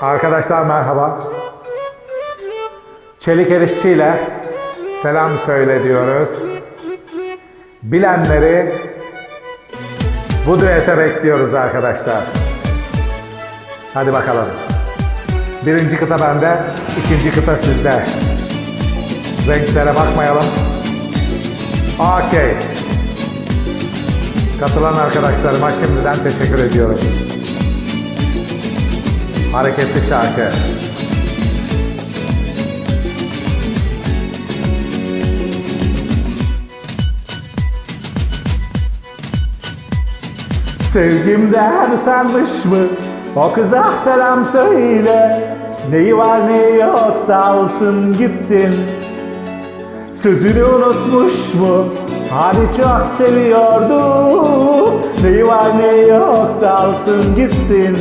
Arkadaşlar merhaba. Çelik Erişçi ile selam söyle diyoruz. Bilenleri bu düete bekliyoruz arkadaşlar. Hadi bakalım. Birinci kıta bende, ikinci kıta sizde. Renklere bakmayalım. Okey. Katılan arkadaşlarıma şimdiden teşekkür ediyorum. Hareketli şarkı. Sevgimden usanmış mı? O kıza selam söyle. Neyi var neyi yok sağ olsun gitsin. Sözünü unutmuş mu? Hani çok seviyordu. Neyi var neyi yok sağ olsun gitsin.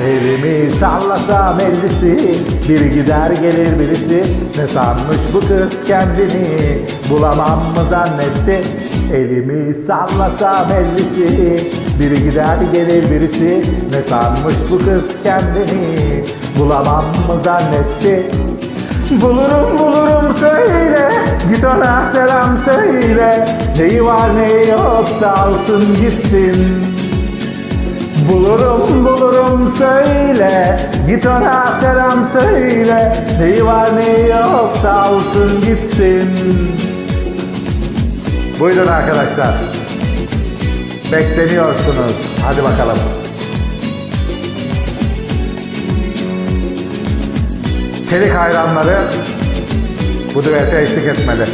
Elimi sallasam ellisi Biri gider gelir birisi. Ne sanmış bu kız kendini? Bulamam mı zannetti? Elimi sallasam ellisi Biri gider gelir birisi. Ne sanmış bu kız kendini? Bulamam mı zannetti? Bulurum bulurum söyle. Git ona selam söyle. Neyi var neyi yok sağ olsun gitsin Bulurum bulurum söyle. Git ona selam söyle. Neyi var neyi yok sağ olsun gitsin. Buyurun arkadaşlar. Bekleniyorsunuz. Hadi bakalım. Çelik hayranları bu düete eşlik etmeli.